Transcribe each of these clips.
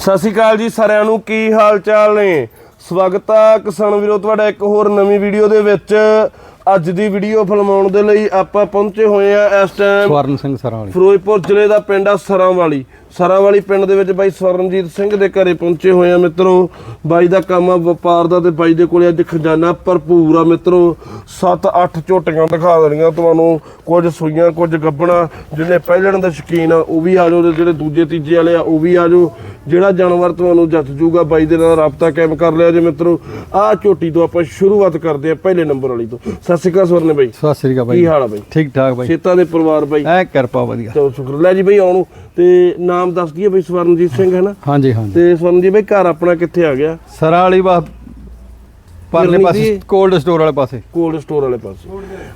ਸਤਿ ਸ਼੍ਰੀ ਅਕਾਲ ਜੀ ਸਾਰਿਆਂ ਨੂੰ ਕੀ ਹਾਲ ਚਾਲ ਨੇ? ਸਵਾਗਤ ਆ ਕਿਸਾਨ ਵੀਰੋ ਤੁਹਾਡਾ ਇੱਕ ਹੋਰ ਨਵੀਂ ਵੀਡੀਓ ਦੇ ਵਿੱਚ। ਅੱਜ ਦੀ ਵੀਡੀਓ ਫਿਲਮਾਉਣ ਦੇ ਲਈ ਆਪਾਂ ਪਹੁੰਚੇ ਹੋਏ ਆ ਇਸ ਟਾਈਮ ਸਵਰਨ ਸਿੰਘ ਸਰਾਂ ਵਾਲੀ ਫਿਰੋਜ਼ਪੁਰ ਜ਼ਿਲ੍ਹੇ ਦਾ ਪਿੰਡ ਆ ਸਰਾਂਵਾਲੀ। ਸਰਾਂਵਾਲੀ ਪਿੰਡ ਦੇ ਵਿੱਚ ਬਾਈ ਸਵਰਨਜੀਤ ਸਿੰਘ ਦੇ ਘਰੇ ਪਹੁੰਚੇ ਹੋਏ ਆ ਮਿੱਤਰੋ। ਬਾਈ ਦਾ ਕੰਮ ਆ ਵਪਾਰ ਦਾ ਤੇ ਬਾਈ ਦੇ ਕੋਲੇ ਅੱਜ ਖਜ਼ਾਨਾ ਭਰਪੂਰ ਆ ਮਿੱਤਰੋ। 7-8 ਝੋਟੀਆਂ ਦਿਖਾ ਦੇਣੀਆਂ ਤੁਹਾਨੂੰ। ਕੁਝ ਸੂਈਆਂ ਕੁਝ ਗੱਬਣਾ। ਜਿਹਨੇ ਪਹਿਲਣ ਦੇ ਸ਼ਕੀਨ ਆ ਉਹ ਵੀ ਆ ਜਾਓ ਤੇ ਜਿਹੜੇ ਦੂਜੇ ਤੀਜੇ ਵਾਲੇ ਆ ਉਹ ਵੀ ਆ ਜਾਓ। ਜਿਹੜਾ ਜਾਨਵਰ ਤੁਹਾਨੂੰ ਜੱਤ ਜੂਗਾ ਬਾਈ ਦੇ ਨਾਲ ਰਾਬਤਾ ਕਾਇਮ ਕਰ ਲਿਆ ਜੇ ਮਿੱਤਰੋ। ਆਹ ਝੋਟੀ ਤੋਂ ਆਪਾਂ ਸ਼ੁਰੂਆਤ ਕਰਦੇ ਆ ਪਹਿਲੇ ਨੰਬਰ ਵਾਲੀ ਤੋਂ। ਸਤਿ ਸ਼੍ਰੀ ਅਕਾਲ ਸਵਰਨੇ ਬਾਈ। ਸਤਿ ਸ੍ਰੀ ਅਕਾਲ ਕੀ ਬਾਈ ਹਾਲ ਆ ਬਾਈ? ਠੀਕ ਠਾਕ ਬਾਈ। ਖੇਤਾਂ ਦੇ ਪਰਿਵਾਰ ਬਾਈ? ਐ ਕਿਰਪਾ ਵਧੀਆ। ਚਲੋ ਸ਼ੁਕਰ। ਲੈ ਜੀ ਬਈ ਆਉਣੂ। ਤੇ ਨਾਮ ਦੱਸ ਦਈਏ ਬਈ ਸਵਰਨਜੀਤ ਸਿੰਘ ਹੈ ਨਾ? ਹਾਂਜੀ ਹਾਂਜੀ। ਤੇ ਸਵਰਨਜੀਤ ਬਈ ਘਰ ਆਪਣਾ ਕਿੱਥੇ ਆ ਗਿਆ? ਸਰਾਂ ਵਾਲੀ ਬਾ ਪਰਲੇ ਪਾਸੇ ਕੋਲਡ ਸਟੋਰ ਵਾਲੇ ਪਾਸੇ। ਕੋਲਡ ਸਟੋਰ ਵਾਲੇ ਪਾਸੇ।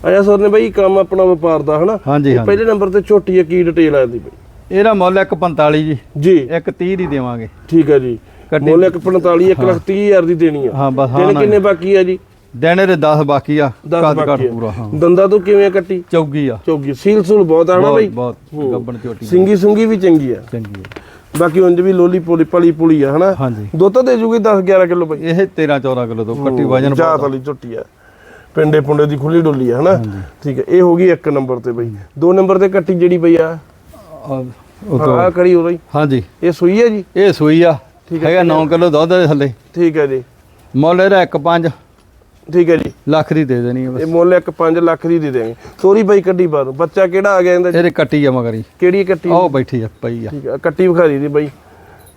ਅੱਛਾ ਸਰ ਨੇ ਬਈ ਕੰਮ ਆਪਣਾ ਵਪਾਰ ਦਾ ਹਨਾ ਪਹਿਲੇ ਨੰਬਰ ਤੇ ਛੋਟੀ ਹੈ ਕੀ ਡਿਟੇਲ ਆ ਇਹਦੀ ਬਈ? ਇਹਦਾ ਮੁੱਲ 145 ਜੀ। ਜੀ। 130 ਦੀ ਦੇਵਾਂਗੇ। ਠੀਕ ਹੈ ਜੀ। ਮੁੱਲ 145 1 ਲੱਖ 30 ਹਜ਼ਾਰ ਦੀ ਦੇਣੀ ਆ। ਹਾਂ ਬਸ ਹਾਂ ਨਾ। ਕਿੰਨੇ ਬਾਕੀ ਆ ਜੀ? ਦਿਨ ਇਹਦੇ 10 ਬਾਕੀ ਆ 10 ਕੱਦ ਕੱਟ ਪੂਰਾ ਹਾਂ। ਦੰਦਾਂ ਤੋਂ ਕਿਵੇਂ ਕੱਟੀ? ਚੌਗੀ ਆ। ਚੌਗੀ ਸੀਲ ਸੂਲ ਬਹੁਤ ਆ ਨਾ ਬਹੁਤ ਬਈ? ਬਹੁਤ। ਗੱਬਣ ਝੋਟੀ ਸਿੰਗੀ ਸੁੰਗੀ ਵੀ ਚੰਗੀ ਆ। ਚੰਗੀ ਆ। ਬਾਕੀ ਉਂਝ ਵੀ ਲੋਲੀ ਪੋਲੀ ਪਲੀ ਪੁਲੀ ਆ ਹਨਾ? ਦੁੱਧ ਦੇ ਜੂਗੀ 10 11 ਕਿਲੋ ਬਈ। ਇਹ 13 14 ਕਿਲੋ ਤੋਂ ਕੱਟੀ ਵਜਨ ਜਾਤ ਵਾਲੀ ਝੁੱਟੀ ਆ। ਪਿੰਡੇ ਪੁੰਡੇ ਦੀ ਖੁੱਲੀ ਡੋਲੀ ਆ ਹਨਾ? ਠੀਕ ਹੈ ਇਹ ਹੋ ਗਈ ਇੱਕ ਨੰਬਰ ਤੇ ਬਈ। ਦੋ ਨੰਬਰ ਤੇ ਕੱਟੀ ਜਿਹੜੀ ਬਈ ਆ ਆ ਕੜੀ ਹੋ। ਰਹੀ ਹਾਂਜੀ। ਇਹ ਸੂਈ ਹੈ ਜੀ? ਇਹ ਸੂਈ ਆ। ਠੀਕ ਹੈ, ਹੈਗਾ 9 ਕਿਲੋ ਦੁੱਧ ਦੇ ਥੱਲੇ। ਠੀਕ ਹੈ ਜੀ। ਮੁੱਲ ਇਹਦਾ 1.5 ਠੀਕ ਹੈ ਜੀ। ਲੱਖ ਦੀ ਦੇ ਦੇਣੀ ਆ ਬਸ। ਇਹ ਮੁੱਲ ਇੱਕ 5 ਲੱਖ ਦੀ ਦੇ ਦੇਵਾਂਗੇ ਤੋਰੀ ਬਈ ਕੱਢੀ ਬਾਹਰ। ਬੱਚਾ ਕਿਹੜਾ ਆ ਗਿਆ ਇਹਦਾ ਕੱਟੀ ਆ ਮਗਰੀ ਕਿਹੜੀ ਕੱਟੀ? ਉਹ ਬੈਠੀ ਆ ਪਈ ਆ। ਠੀਕ ਹੈ ਕੱਟੀ ਵਿਖਾ ਦੀ ਬਈ।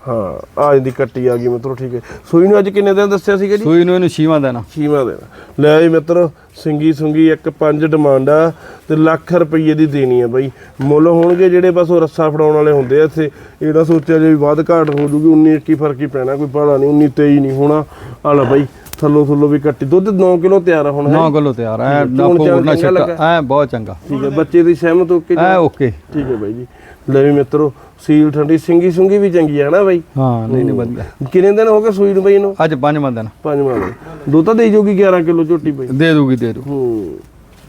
ਹਾਂ ਆ ਇਹਦੀ ਕੱਟੀ ਆ ਗਈ ਮਿੱਤਰੋ ਠੀਕ ਹੈ। ਸੂਈ ਨੂੰ ਅੱਜ ਕਿੰਨੇ ਦਿਨ ਦੱਸਿਆ ਸੀਗਾ ਜੀ? ਸੂਈ ਨੂੰ ਇਹਨੂੰ ਛੀਵਾਂ ਦੇਣਾ ਛੀਵਾਂ ਦੇਣਾ ਲੈ ਜੀ ਮਿੱਤਰੋ ਸਿੰਗੀ ਸੁੰਗੀ ਇੱਕ ਪੰਜ ਡਿਮਾਂਡ ਆ ਤੇ ਲੱਖ ਰੁਪਏ ਦੀ ਦੇਣੀ ਆ ਬਈ। ਮੁੱਲ ਹੋਣਗੇ ਜਿਹੜੇ ਬਸ ਉਹ ਰੱਸਾ ਫੜਾਉਣ ਵਾਲੇ ਹੁੰਦੇ ਆ ਇੱਥੇ। ਇਹਦਾ ਸੋਚਿਆ ਜੇ ਵੀ ਵੱਧ ਘਾਟ ਹੋ ਜੂਗੀ 19 21 ਫ਼ਰਕ ਹੀ ਪੈਣਾ ਕੋਈ ਪੜਾ ਨਹੀਂ 19 23 ਨਹੀਂ ਹੋਣਾ। ਆ ਲੈ ਬਈ ਥੱਲੋ ਥੱਲੋ ਵੀ ਕੱਟੀ। ਦੁੱਧ 9 ਕਿਲੋ ਤਿਆਰ ਆ ਹੁਣ ਹੈ? 9 ਕਿਲੋ ਤਿਆਰ ਐ ਨਾ ਫੋੜ ਨਾ ਛੱਕਾ। ਐ ਬਹੁਤ ਚੰਗਾ। ਠੀਕ ਹੈ ਬੱਚੇ ਦੀ ਸਹਿਮਤ ਹੋ ਕੇ ਐ ਓਕੇ। ਠੀਕ ਹੈ ਬਾਈ ਜੀ। ਲੈ ਵੀ ਮਿੱਤਰੋ ਸੀਲ ਠੰਡੀ ਸਿੰਗੀ ਸੁੰਗੀ ਵੀ ਚੰਗੀ ਹੈ ਨਾ ਬਾਈ? ਹਾਂ ਨਹੀਂ ਨਹੀਂ ਵਧੀਆ। ਕਿੰਨੇ ਦਿਨ ਹੋ ਗਏ ਸੂਈ ਨੂੰ ਬਾਈ ਇਹਨੂੰ? ਅੱਜ ਪੰਜਵਾਂ ਦਿਨ। ਪੰਜਵਾਂ ਦਿਨ। ਦੁੱਧ ਤਾਂ ਦੇ ਜੂਗੀ 11 ਕਿਲੋ ਝੋਟੀ ਬਾਈ। ਦੇ ਦੂਗੀ ਦੇ ਦੂ। ਹੂੰ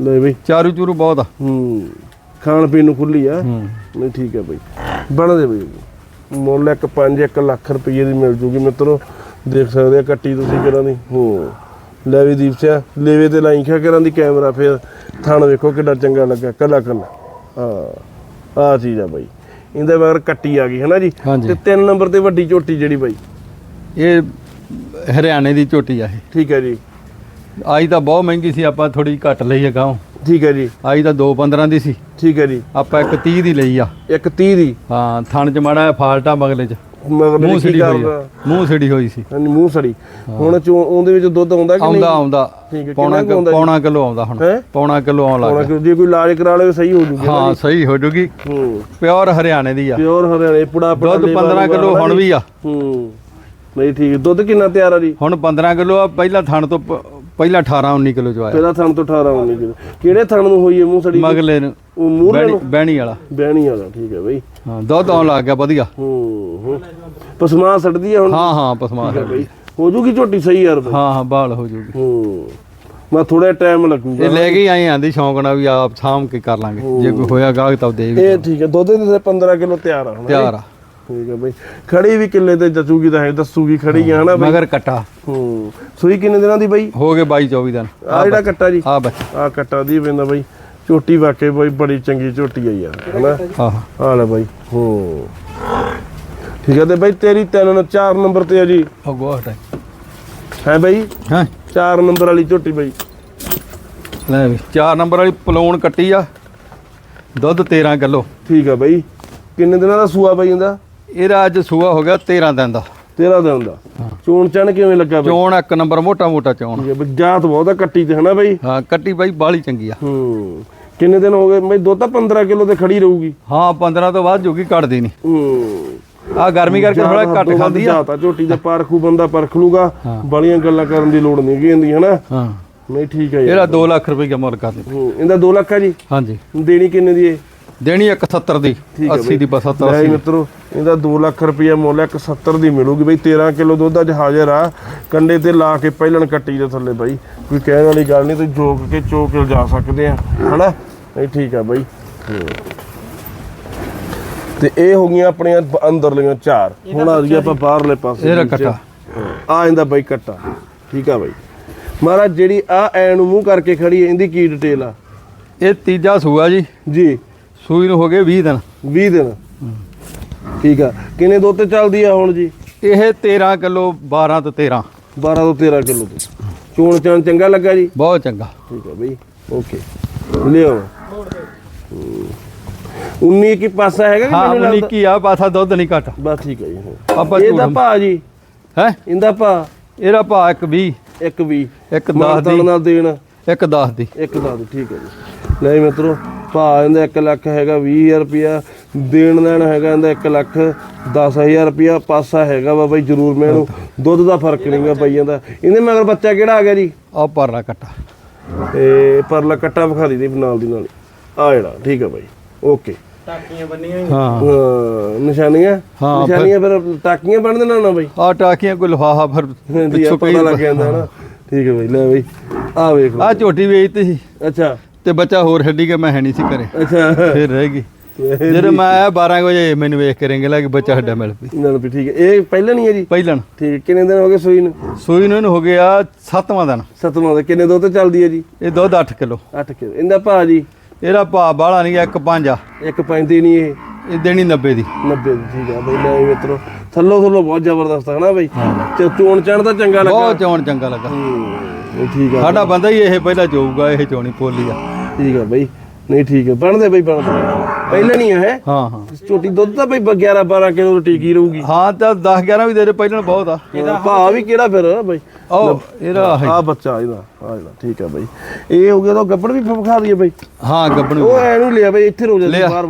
ਲੈ ਬਈ। ਚਾਰੂ ਚੂਰੂ ਬਹੁਤ ਆ। ਹੂੰ ਖਾਣ ਪੀਣ ਨੂੰ ਖੁੱਲੀ ਆ। ਹੂੰ। ਨਹੀਂ ਠੀਕ ਹੈ ਬਾਈ। ਬਣ ਦੇ ਬਾਈ। ਮੁੱਲ ਇੱਕ 5 1 ਲੱਖ ਰੁਪਏ ਦੀ ਮਿਲ ਜੂਗੀ ਮਿੱਤਰੋ। ਦੇਖ ਸਕਦੇ ਆ ਕੱਟੀ ਤੁਸੀਂ ਕਿਹੜਾ ਦੀ। ਹੂੰ। ਲੈ ਵੀ ਦੀਪ ਸਿਆ ਲੇਵੇ ਤੇ ਲਾਈ ਖਿਆ ਕਰਾਂ ਦੀ ਕੈਮਰਾ ਫੇਰ। ਥਣ ਵੇਖੋ ਕਿੱਡਾ ਚੰਗਾ ਲੱਗਾ ਕੱਲਾ ਕੱਲਾ। ਹਾਂ। ਆ ਚੀਜ਼ ਆ ਬਾਈ। ਇਹਦੇ ਬਾਅਦ ਕੱਟੀ ਆ ਗਈ ਹੈ ਨਾ ਜੀ? ਹਾਂਜੀ। ਤੇ ਤਿੰਨ ਨੰਬਰ ਤੇ ਵੱਡੀ ਝੋਟੀ ਜਿਹੜੀ ਬਾਈ। ਇਹ ਹਰਿਆਣੇ ਦੀ ਝੋਟੀ ਆ ਇਹ। ਠੀਕ ਹੈ ਜੀ। ਆਈ ਤਾਂ ਬਹੁਤ ਮਹਿੰਗੀ ਸੀ ਆਪਾਂ ਥੋੜੀ ਘੱਟ ਲਈ ਆ ਗਾਉਂ। ਠੀਕ ਹੈ ਜੀ। ਆਈ ਤਾਂ 2.15 ਦੀ ਸੀ। ਠੀਕ ਹੈ ਜੀ। ਆਪਾਂ ਇੱਕ 30 ਦੀ ਲਈ ਆ। ਇੱਕ 30 ਦੀ। ਹਾਂ ਥਣ ਚ ਮਾੜਾ ਜਿਹਾ ਫਾਲਟਾ ਮਗਲੇ ਚ। ਮਗਰ ਮੂੰਹ ਕੀ ਸਿੜੀ ਹੋਈ ਕਰਦਾ? ਆ ਮੂੰਹ ਸਿੜੀ ਹੋਈ ਸੀ। ਹਾਂਜੀ ਮੂੰਹ ਸੜੀ। ਹੁਣ ਚੋਂ ਉਹਦੇ ਵਿੱਚ ਦੁੱਧ ਆਉਂਦਾ ਕਿ ਨਹੀਂ? ਆਉਂਦਾ। ਆਉਂਦਾ ਠੀਕ ਹੈ, ਪੌਣਾ ਕਿੰਨਾ ਕੁ ਆਉਂਦਾ ਜੀ? ਪੌਣਾ ਕਿਲੋ ਆਉਂਦਾ ਹੁਣ। ਹੈਂ? ਪੌਣਾ ਕਿਲੋ ਆਉਣ ਲੱਗ ਹੁਣ ਗਿਆ। ਕਿ ਜੇ ਕੋਈ ਇਲਾਜ ਕਰਾ ਲਵੇ ਸਹੀ ਹੋ ਜੂਗੀ ਹਾਂ ਸਹੀ ਹੋ ਜੂਗੀ। ਹੂੰ। ਪਿਓਰ ਹਰਿਆਣੇ ਦੀ ਆ। ਪਿਓਰ ਹਰਿਆਣੇ ਪੁੜਾ ਪੁੜਾ ਦੁੱਧ 15 ਕਿਲੋ ਹੁਣ ਵੀ ਆ। ਹੂੰ। ਨਹੀਂ ਠੀਕ ਦੁੱਧ ਕਿੰਨਾ ਤਿਆਰ ਆ ਜੀ? ਹੁਣ 15 ਕਿਲੋ ਆ। ਪਹਿਲਾਂ ਥਣ ਤੋਂ ਪ- ਪਹਿਲਾਂ 18 19 ਕਿਲੋ ਚ ਆਇਆ। ਪਹਿਲਾ ਥਣ ਤੋਂ 18 19 ਕਿਲੋ। ਕਿਹੜੇ ਥਣ ਨੂੰ ਹੋਈ ਹੈ ਮੂੰਹ ਸੜੀ? ਮਗਲੇ ਨੂੰ। ਉਹ ਮੂੰਹ ਬਹਿਣੀ ਨੂੰ ਬਹਿਣੀ ਵਾਲਾ। ਬਹਿਣੀ ਵਾਲਾ ਠੀਕ ਹੈ ਬਈ। ਹਾਂ ਦੁੱਧ ਆਉਣ ਲੱਗ ਗਿਆ ਵਧੀਆ। ਹੂੰ ਹੂੰ। ਪਸਮਾ ਸੜਦੀ ਹੈ ਹੁਣ। ਹਾਂ ਹਾਂ ਪਸਮਾ ਠੀਕ ਹੈ ਬਈ। ਹੋ ਜੂਗੀ ਝੋਟੀ ਸਹੀ ਯਾਰ ਬਈ। ਹਾਂ ਹਾਂ ਬਾਲ ਹੋ ਜੂਗੀ। ਹੂੰ। ਮੈਂ ਥੋੜਾ ਟਾਈਮ ਲੱਗੂਗਾ। ਇਹ ਲੈ ਕੇ ਆਏ ਆਂਦੀ ਸ਼ੌਂਕ ਨਾਲ ਵੀ ਆਪ ਸਾਂਭ ਕੇ ਕਰ ਲਾਂਗੇ। ਜੇ ਕੋਈ ਹੋਇਆ ਗਾਹਕ ਤਾਂ ਦੇ ਵੀ ਇਹ ਠੀਕ ਹੈ ਦੁੱਧ ਦੇ 15 ਕਿਲੋ ਤਿਆਰ ਆ ਹੁਣ ਤਿਆਰ ਆ। ਠੀਕ ਹੈ ਬਈ। ਖੜੀ ਵੀ ਕਿੱਲੇ ਤੇ ਜਚੂਗੀ ਤਾਂ ਹੈ ਦੱਸੂਗੀ ਖੜੀ ਆ ਹਨਾ ਬਈ? ਮਗਰ ਕਟਾ। ਹੂੰ। ਸੂਈ ਕਿੰਨੇ ਦਿਨਾਂ ਦੀ ਬਈ? ਹੋ ਗਏ 22 24 ਦਿਨ। ਆ ਜਿਹੜਾ ਕੱਟਾ ਜੀ। ਆ ਬੱਚ ਆ ਕੱਟਾ ਦੀ ਪੈਂਦਾ ਬਈ। ਝੋਟੀ ਵਾਕੇ ਬਈ ਬੜੀ ਚੰਗੀ ਝੋਟੀ ਆ ਯਾਰ ਹਨਾ? ਆਹ ਆ ਲੈ ਬਈ ਹੂੰ। ਠੀਕ ਹੈ ਤੇ ਬਈ ਤੇਰੀ ਤਿੰਨ ਚਾਰ ਨੰਬਰ ਤੇ ਆ ਜੀ। ਉਹ ਗੋਹਟ ਹੈ ਹੈ ਬਈ? ਹਾਂ? ਚਾਰ ਨੰਬਰ ਵਾਲੀ ਝੋਟੀ ਬਈ। ਲੈ ਵੀ 4 ਨੰਬਰ ਵਾਲੀ ਪਲੂਣ ਕੱਟੀ ਆ। ਦੁੱਧ 13 ਕਿਲੋ। ਠੀਕ ਆ ਬਈ। ਕਿੰਨੇ ਦਿਨਾਂ ਦਾ ਸੂਆ ਬਈ ਇਹਦਾ? ਇਹਦਾ ਅੱਜ ਸੂਆ ਹੋ ਗਿਆ 13 ਦਿਨ ਦਾ। 13 ਦਿਨ ਦਾ। ਚੋਣ ਚਣ ਕਿਵੇਂ ਲੱਗਾ ਬਈ? ਚੋਣ ਇੱਕ ਨੰਬਰ ਮੋਟਾ ਮੋਟਾ ਚੋਣ। ਠੀਕ ਹੈ ਬਈ ਜਾਤ ਬਹੁਤ ਆ ਕੱਟੀ ਤੇ ਹਨਾ ਬਈ? ਹਾਂ ਕੱਟੀ ਬਾਈ ਬਾਲੀ ਚੰਗੀ ਆ। ਹੂੰ। ਕਿੰਨੇ ਦਿਨ ਹੋ ਗਏ? ਬਈ ਦੁੱਧ ਤਾਂ 15 ਕਿਲੋ ਤੇ ਖੜੀ ਰਹੂਗੀ। ਹਾਂ 15 ਤੋਂ ਬਾਅਦ ਜੋਗੀ ਕੱਢਦੀ ਨਹੀਂ। ਹੂੰ। ਆ ਗਰਮੀ ਕਰਕੇ ਥੋੜਾ ਘੱਟ ਖਾਂਦੀ ਆ। ਜਾਤਾ ਝੋਟੀ ਦੇ ਪਾਰਖੂ ਬੰਦਾ ਪਰਖ ਲੂਗਾ। ਹਾਂ। ਬੜੀਆਂ ਗੱਲਾਂ ਕਰਨ ਦੀ ਲੋੜ ਨਹੀਂ ਗਈ ਹਨਾ? ਹਾਂ। ਨਹੀਂ ਠੀਕ ਹੈ ਯਾਰ। ਇਹਦਾ 2 ਲੱਖ ਰੁਪਏ ਮੁੱਲ ਕਰ ਦੇ ਹੂੰ ਇਹਦਾ 2 ਲੱਖ ਆ ਜੀ? ਹਾਂਜੀ। ਦੇਣੀ ਕਿੰਨੇ ਦੀ ਏ? ਦੇਣੀ 170 ਦੀ ਠੀਕ ਹੈ 80 ਦੀ 75 ਲੈ ਜੀ ਮਿੱਤਰੋ ਇਹਦਾ 2 ਲੱਖ ਰੁਪਇਆ ਮੁੱਲ 170 ਦੀ ਮਿਲੂਗੀ ਬਈ। 13 ਕਿਲੋ ਦੁੱਧ ਅੱਜ ਹਾਜ਼ਰ ਆ। ਕੰਡੇ ਤੇ ਲਾ ਕੇ ਪਹਿਲਣ ਕੱਟੀ ਦੇ ਥੱਲੇ ਬਾਈ। ਕੋਈ ਕਹਿਣ ਵਾਲੀ ਗੱਲ ਨਹੀਂ ਤੁਸੀਂ ਜੋਕ ਕੇ ਚੋਕ ਜਾ ਸਕਦੇ ਆ ਹਨਾ? ਨਹੀਂ ਠੀਕ ਆ ਬਾਈ। ਤੇ ਇਹ ਹੋ ਗਈਆਂ ਆਪਣੀਆਂ ਬ- ਅੰਦਰਲੀਆਂ ਚਾਰ। ਹੁਣ ਆ ਗਈ ਆਪਾਂ ਬਾਹਰਲੇ ਪਾਸੇ ਇਹਦਾ। ਕੱਟਾ। ਆ ਇਹਦਾ ਬਾਈ ਕੱਟਾ। ਠੀਕ ਆ ਬਾਈ। ਮਹਾਰਾਜ ਜਿਹੜੀ ਆ ਐ ਨੂੰ ਮੂੰਹ ਕਰਕੇ ਖੜੀ ਹੈ ਇਹਦੀ ਕੀ ਡਿਟੇਲ ਆ? ਇਹ ਤੀਜਾ ਸੂਆ ਜੀ। ਜੀ। ਸੂਈ ਨੂੰ ਹੋ ਗਏ 20 ਦਿਨ। 20 ਦਿਨ। ਠੀਕ ਆ। ਕਿੰਨੇ ਦੁੱਧ ਤੇ ਚੱਲਦੀ ਆ ਹੁਣ ਜੀ? ਇਹ 13 ਕਿਲੋ 12 ਤੋਂ 13 12 ਤੋਂ 13 ਕਿਲੋ ਤੇ ਚੋਣ ਚਾਣ ਚੰਗਾ ਲੱਗਾ ਜੀ? ਬਹੁਤ ਚੰਗਾ। ਠੀਕ ਹੈ ਬਈ। ਓਕੇ। ਲਿਓ 19 ਕੀ ਪਾਸਾ ਹੈਗਾ ਕਿ ਹਾਂ ਮੈਨੂੰ ਲੱਗਦਾ ਨਿੱਕੀ ਆ ਪਾਸਾ ਦੁੱਧ ਨਹੀਂ ਘਟ। ਬਸ ਠੀਕ ਹੈ ਜੀ। ਆਪਾਂ ਇਹਦਾ ਝੂਠ- ਭਾ ਜੀ? ਹੈ? ਇਹਦਾ ਭਾ ਇਹਦਾ ਭਾਅ ਇੱਕ 20 ਇੱਕ ਵੀ ਇੱਕ 10 ਮਾਨਤਾਨ ਦੀ। ਨਾਲ ਦੇਣ। ਇੱਕ 10 ਦੀ। ਇੱਕ ਦਾ ਦੀ ਠੀਕ ਹੈ ਜੀ। ਨਹੀਂ ਮਿੱਤਰੋ ਭਾ ਇਹਦਾ 1 ਲੱਖ ਹੈਗਾ 20000 ਰੁਪਿਆ ਦੇਣ ਲੈਣ ਹੈਗਾ ਇਹਦਾ 1 ਲੱਖ 10000 ਰੁਪਿਆ ਪਾਸਾ ਹੈਗਾ ਵਾ ਬਾਈ ਜਰੂਰ ਮੈਨੂੰ ਦੁੱਧ ਦਾ ਫ਼ਰਕ ਨਹੀਂਗਾ ਬਈਆਂ ਦਾ ਇਹਦੇ ਮਗਰ ਬੱਚਾ ਕਿਹੜਾ ਆ ਗਿਆ ਜੀ? ਆ ਪਰਲਾ ਕੱਟਾ। ਤੇ ਪਰਲਾ ਕੱਟਾ ਵਿਖਾ ਦੀ ਦੇ ਨਾਲ ਦੀ ਨਾਲ ਆ ਜਿਹੜਾ ਠੀਕ ਹੈ ਬਾਈ। ਓਕੇ। ਹਾਂ। ਨਿਸ਼ਾਨੀਆਂ? ਹਾਂ, ਫਿਰ- ਨਿਸ਼ਾਨੀਆਂ ਫਿਰ ਟਾਕੀਆਂ ਬਣ ਦੇਣਾ ਨਾ ਬਾਈ? ਆ ਟਾਕੀਆਂ ਕੋਈ ਲਫਾਫਾ ਫਿਰ ਆ ਪਿੱਛੋਂ ਪਤਾ ਲੱਗ ਜਾਂਦਾ ਨਾ ਠੀਕ ਹੈ ਬਾਈ ਲੈ ਬਾਈ। ਆ ਵੇਖ ਲਓ। ਆ ਝੋਟੀ ਵੇਚਤੀ ਸੀ। ਅੱਛਾ। ਤੇ ਬੱਚਾ ਹੋਰ ਛੱਡੀ ਕੇ ਮੈਂ ਹੈ ਨਹੀਂ ਸੀ ਘਰੇ। ਅੱਛਾ। ਫਿਰ ਰਹਿ ਗਈ। ਜਦੋਂ ਮੈਂ ਆਇਆ 12 ਕੁ ਵਜੇ ਮੈਨੂੰ ਵੇਖ ਕੇ ਰਿੰਗ ਲੱਗ ਬੱਚਾ ਹੱਡਾ ਮਿਲ ਪਈ ਨਾਲ ਵੀ ਠੀਕ ਹੈ। ਇਹ ਪਹਿਲਾਂ ਨਹੀਂ ਹੈ ਜੀ? ਪਹਿਲਣ ਠੀਕ। ਕਿੰਨੇ ਦਿਨ ਹੋ ਗਏ ਸੂਈ ਨੂੰ? ਸੂਈ ਨੂੰ ਇਹਨੂੰ ਹੋ ਗਿਆ 7ਵਾਂ ਦਿਨ। ਸਤਵਾਂ ਦੇ ਕਿੰਨੇ ਦੁੱਧ ਚੱਲਦੀ ਹੈ ਜੀ? ਇਹ ਦੁੱਧ 8 ਕਿਲੋ। 8 ਕਿਲੋ। ਇਹਦਾ ਭਾ ਜੀ? ਇਹਦਾ ਭਾਅ ਬਾਹਲਾ ਨਹੀਂ ਇੱਕ ਪੰਜ। ਆ ਇੱਕ ਪੈਂਦੀ ਨਹੀਂ ਇਹ? ਇਹ ਦੇਣੀ 90 ਦੀ। 90 ਦੀ ਠੀਕ ਹੈ। ਬਈ ਲੈ ਮਿੱਤਰੋ। ਥੱਲੋ ਥੱਲੋ ਬਹੁਤ ਜ਼ਬਰਦਸਤ ਹੈ ਨਾ ਬਈ? ਤੇ ਚੋਣ ਚਣ ਤਾਂ ਚੰਗਾ ਲੱਗਾ। ਬਹੁਤ ਚੌਣ ਚੰਗਾ ਲੱਗਾ। ਹੂੰ, ਇਹ ਠੀਕ ਆ। ਸਾਡਾ ਬੰਦਾ ਹੀ ਇਹ ਪਹਿਲਾਂ ਜਾਊਗਾ ਇਹ ਚੋਣੀ ਪੋਲੀ ਆ। ਠੀਕ ਆ ਬਈ। ਨਹੀਂ ਠੀਕ ਹੈ ਬਣਦੇ ਬਈ ਬਣਦੇ। ਪਹਿਲਾਂ ਨਹੀਂ ਹੈ ਹਾਂ ਹਾਂ। ਛੋਟੀ ਦੁੱਧ ਤਾਂ ਬਈ 11 12 ਕਿਲੋ ਟੀਕੀ ਰਹੂਗੀ। ਹਾਂ ਤਾਂ 10 11 ਵੀ ਦੇ ਦੇ ਪਹਿਲਾਂ ਬਹੁਤ ਆ। ਭਾ ਵੀ ਕਿਹੜਾ ਫਿਰ ਬਈ? ਉਹ ਇਹਦਾ ਆ ਬੱਚਾ ਇਹਦਾ ਆ ਜਿਹੜਾ ਠੀਕ ਆ ਬਈ। ਇਹ ਹੋ ਗਿਆ ਤਾਂ ਗੱਪੜ ਵੀ ਵਿਖਾ ਦਈਏ ਬਈ। ਹਾਂ ਗੱਬਣੂ ਉਹ ਐ ਨੂੰ ਲਿਆ ਬਈ ਇੱਥੇ ਰੋ ਜਾਂਦੀ ਲਿਆ। ਬਾਹਰ।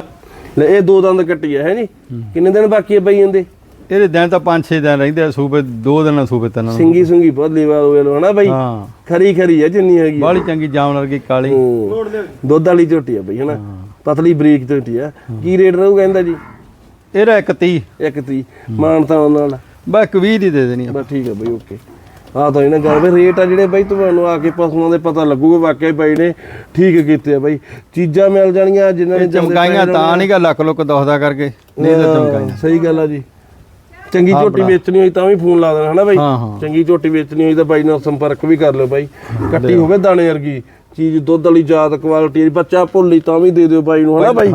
ਲੈ ਇਹ ਦੋ ਦੰਦ ਕੱਟੀ ਆ ਹੈ ਜੀ ਕਿੰਨੇ ਦਿਨ ਬਾਕੀ ਆ ਬਈ ਜਾਂਦੇ ਇਹਦੇ ਦਿਨ ਤਾਂ 5-6 ਦਿਨ ਰਹਿੰਦੇ ਆ ਸੂਬੇ ਦੋ ਦਿਨ ਸੂਬੇ ਤਿੰਨ ਸਿੰਗੀ ਸੁੰਗੀ ਬਹੁਤ ਲੀਵਾ ਹੋਏ ਲੋ ਹਨਾ ਬਈ? ਹਾਂ। ਖਰੀ ਖਰੀ ਆ ਜਿੰਨੀ ਹੈਗੀ ਆ। ਬਾਹਲੀ ਚੰਗੀ ਜਾਮਨ ਵਰਗੀ ਕਾਲੀ। ਹੂੰ। ਦੁੱਧ ਵਾਲੀ ਝੋਟੀ ਆ ਬਈ ਹਨਾ? ਪਤਲੀ ਬਰੀਕ ਝੋਟੀ ਆ। ਕੀ ਰੇਟ ਰਹੂਗਾ ਇਹਦਾ ਜੀ? ਇਹਦਾ ਇੱਕ 30 ਇੱਕ ਤੀ ਮਾਨਤਾ ਨਾਲ। ਬਸ ਇੱਕ 20 ਦੀ ਦੇ ਦੇਣੀ ਆ। ਬਸ ਠੀਕ ਹੈ ਬਈ ਓਕੇ। ਆ ਤਾਂ ਇਹਨਾਂ ਗੱਲ ਵੀ ਰੇਟ ਆ ਜਿਹੜੇ ਬਈ ਤੁਹਾਨੂੰ ਆ ਕੇ ਪਸ਼ੂਆਂ ਦੇ ਪਤਾ ਲੱਗੂਗਾ ਵਾਕਿਆ ਹੀ ਬਾਈ ਨੇ ਠੀਕ ਕੀਤੇ ਆ ਬਈ। ਚੀਜ਼ਾਂ ਮਿਲ ਜਾਣਗੀਆਂ ਜਿਨ੍ਹਾਂ ਨੇ ਚਮਕਾਈਆਂ ਤਾਂ ਨਹੀਂਗਾ ਲੱਕ ਲੁੱਕ ਦੁਖਦਾ ਕਰਕੇ। ਨਹੀਂ ਤਾਂ ਚਮਕਾਈਆਂ। ਸਹੀ ਗੱਲ ਆ ਜੀ। ਚੰਗੀ ਝੋਟੀ ਵੇਚਣੀ ਹੋਈ ਤਾਂ ਵੀ ਫੋਨ ਲਾ ਦੇਣਾ ਹਨਾ ਬਾਈ? ਚੰਗੀ ਝੋਟੀ ਵੇਚਣੀ ਹੋਈ ਤਾਂ ਬਾਈ ਨਾਲ ਸੰਪਰਕ ਵੀ ਕਰ ਲਿਓ ਬਾਈ। ਕੱਟੀ ਹੋਵੇ ਦਾਣੇ ਵਰਗੀ ਚੀਜ਼ ਦੁੱਧ ਵਾਲੀ ਜਾਤ ਕੁਆਲਿਟੀ ਬੱਚਾ ਭੁੱਲੀ ਤਾਂ ਵੀ ਦੇ ਦਿਓ ਬਾਈ ਨੂੰ ਹਨਾ ਬਾਈ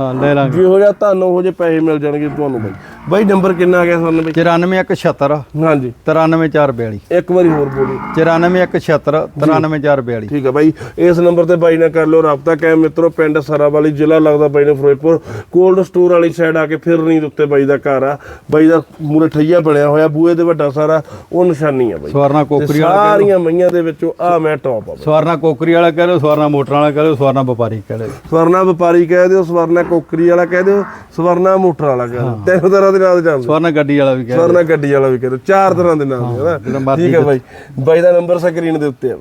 ਜਿਹੋ ਜਿਹਾ ਤੁਹਾਨੂੰ ਉਹੋ ਜਿਹੇ ਪੈਸੇ ਮਿਲ ਜਾਣਗੇ ਤੁਹਾਨੂੰ ਬਾਈ। ਬਾਈ ਨੰਬਰ ਕਿੰਨਾ ਆ ਗਿਆ ਸਾਨੂੰ ਬਾਈ? 94176 ਹਾਂਜੀ। 93442 ਇੱਕ ਵਾਰੀ ਹੋਰ ਬੋਲੀ। 94176 93442 ਠੀਕ ਹੈ ਬਾਈ। ਇਸ ਨੰਬਰ ਤੇ ਬਾਈ ਨਾਲ ਕਰ ਲਿਓ ਰਾਬਤਾ। ਕਾਇਮ ਮਿੱਤਰੋ ਪਿੰਡ ਸਰਾਵਾਲੀ ਜ਼ਿਲ੍ਹਾ ਲੱਗਦਾ ਬਾਈ ਨੇ ਫਿਰੋਜ਼ਪੁਰ। ਕੋਲਡ ਸਟੋਰ ਵਾਲੀ ਸਾਈਡ ਆ ਕੇ ਫਿਰਨੀ ਦੇ ਉੱਤੇ ਬਾਈ ਦਾ ਘਰ ਆ। ਬਾਈ ਦਾ ਮੂਰੇ ਠਈਆ ਬਣਿਆ ਹੋਇਆ ਬੂਹੇ ਤੇ ਵੱਡਾ ਸਾਰਾ ਉਹ ਨਿਸ਼ਾਨੀ ਆ ਬਾਈ। ਸਵਰਨਾ ਕੋਕਰੀ ਵਾਲਾ ਸਾਰੀਆਂ ਮਈਆਂ ਦੇ ਵਿੱਚੋਂ ਆ ਮੈਂ ਟੌਪ ਆ। ਸਵਰਨਾ ਕੋਕਰੀ ਵਾਲਾ ਕਹਿ ਲਓ ਸਵਰਨਾ ਮੋਟਰ ਵਾਲਾ ਕਹਿ ਲਓ ਸਵਰਨਾ ਵਪਾਰੀ ਕਹਿ ਲਓ। ਸਵਰਨਾ ਵਪਾਰੀ ਕਹਿ ਦਿਓ ਸਵਰਨਾ ਕੋਕਰੀ ਵਾਲਾ ਕਹਿ ਦਿਓ ਸਵਰਨਾ ਮੋਟਰ ਵਾਲਾ ਕਹਿ ਦਿਓ। ਤਿੰਨ ਤਰ੍ਹਾਂ ਦੇ ਨਾਮ ਜਾਣਦੇ ਸਵਰਨਾ ਗੱਡੀ ਵਾਲਾ ਵੀ ਕਹਿ ਸਵਰਨਾ ਗੱਡੀ ਵਾਲਾ ਵੀ ਕਹਿ ਦਿਓ ਚਾਰ ਤਰ੍ਹਾਂ ਦੇ ਨਾਮ ਨੇ? ਹਨਾ ਮਰਜ਼ੀ ਠੀਕ ਹੈ ਬਾਈ। ਬਾਈ ਦਾ ਨੰਬਰ ਸਕਰੀਨ ਦੇ ਉੱਤੇ ਆ